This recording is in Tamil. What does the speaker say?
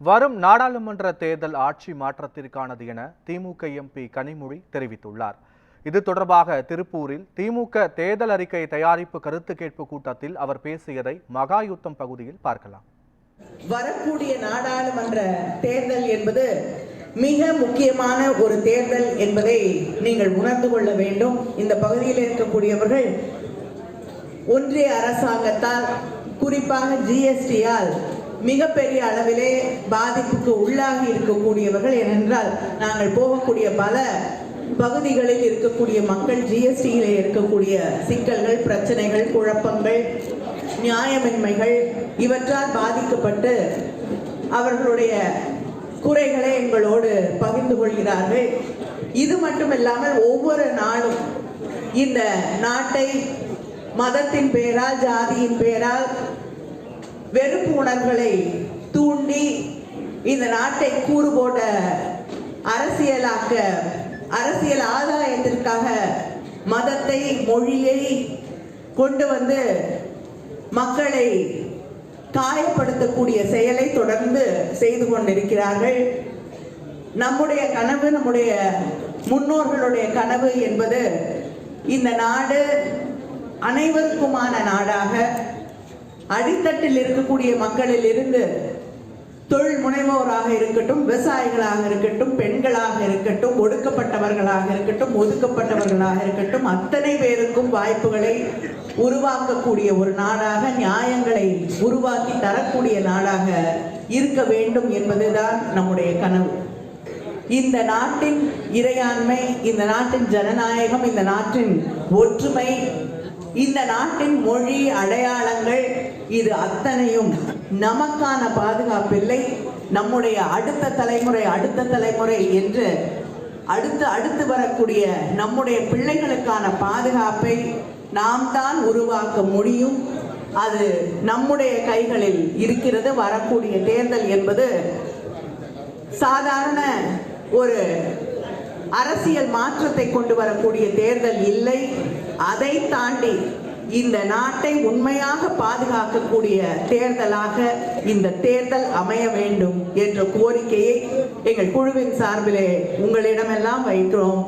வரும் நாடாளுமன்ற தேர்தல் ஆட்சி மாற்றத்திற்கானது என திமுக எம்பி கனிமொழி தெரிவித்துள்ளார். இது தொடர்பாக திருப்பூரில் திமுக தேர்தல் அறிக்கை தயாரிப்பு கருத்து கேட்பு கூட்டத்தில் அவர் பேசியதை மகாயுத்தம் பகுதியில் பார்க்கலாம். வரக்கூடிய நாடாளுமன்ற தேர்தல் என்பது மிக முக்கியமான ஒரு தேர்தல் என்பதை நீங்கள் உணர்ந்து கொள்ள வேண்டும். இந்த பகுதியில் இருக்கக்கூடியவர்கள் ஒன்றிய அரசாங்கத்தால் குறிப்பாக ஜிஎஸ்டியால் மிகப்பெரிய அளவிலே பாதிப்புக்கு உள்ளாகி இருக்கக்கூடியவர்கள் ஏனென்றால் நாங்கள் போகக்கூடிய பல பகுதிகளில் இருக்கக்கூடிய மக்கள் ஜிஎஸ்டியிலே இருக்கக்கூடிய சிக்கல்கள் பிரச்சனைகள் குழப்பங்கள் நியாயமின்மைகள் இவற்றால் பாதிக்கப்பட்டு அவர்களுடைய குறைகளை எங்களோடு பகிர்ந்து கொள்கிறார்கள். இது மட்டுமில்லாமல் ஒவ்வொரு நாளும் இந்த நாட்டை மதத்தின் பெயரால் ஜாதியின் பெயரால் வெறுப்பு உணர்வுகளை தூண்டி இந்த நாட்டை கூறு போட அரசியலாக்க அரசியல் ஆதாயத்திற்காக மதத்தை மொழியை கொண்டு வந்து மக்களை காயப்படுத்தக்கூடிய செயலை தொடர்ந்து செய்து கொண்டிருக்கிறார்கள். நம்முடைய கனவு நம்முடைய முன்னோர்களுடைய கனவு என்பது இந்த நாடு அனைவருக்குமான நாடாக அடித்தட்டில் இருக்கக்கூடிய மக்களில் இருந்து தொழில் முனைவோராக இருக்கட்டும் விவசாயிகளாக இருக்கட்டும் பெண்களாக இருக்கட்டும் ஒடுக்கப்பட்டவர்களாக இருக்கட்டும் ஒதுக்கப்பட்டவர்களாக இருக்கட்டும் அத்தனை பேருக்கும் வாய்ப்புகளை உருவாக்கக்கூடிய ஒரு நாடாக நியாயங்களை உருவாக்கி தரக்கூடிய நாடாக இருக்க வேண்டும் என்பதுதான் நம்முடைய கனவு. இந்த நாட்டின் இறையாண்மை இந்த நாட்டின் ஜனநாயகம் இந்த நாட்டின் ஒற்றுமை இந்த நாட்டின் மொழி அடையாளங்கள் இது அத்தனையும் நமக்கான பாதுகாப்பில்லை. நம்முடைய அடுத்த தலைமுறை அடுத்த தலைமுறை என்று அடுத்து அடுத்து வரக்கூடிய நம்முடைய பிள்ளைகளுக்கான பாதுகாப்பை நாம் தான் உருவாக்க முடியும். அது நம்முடைய கைகளில் இருக்கிறது. வரக்கூடிய தேர்தல் என்பது சாதாரண ஒரு அரசியல் மாற்றத்தை கொண்டு வரக்கூடிய தேர்தல் இல்லை. அதை தாண்டி இந்த நாட்டை உண்மையாக பாதுகாக்கக்கூடிய தேர்தலாக இந்த தேர்தல் அமைய வேண்டும் என்ற கோரிக்கையை எங்கள் குழுவின் சார்பிலே உங்களிடமெல்லாம் வைக்கிறோம்.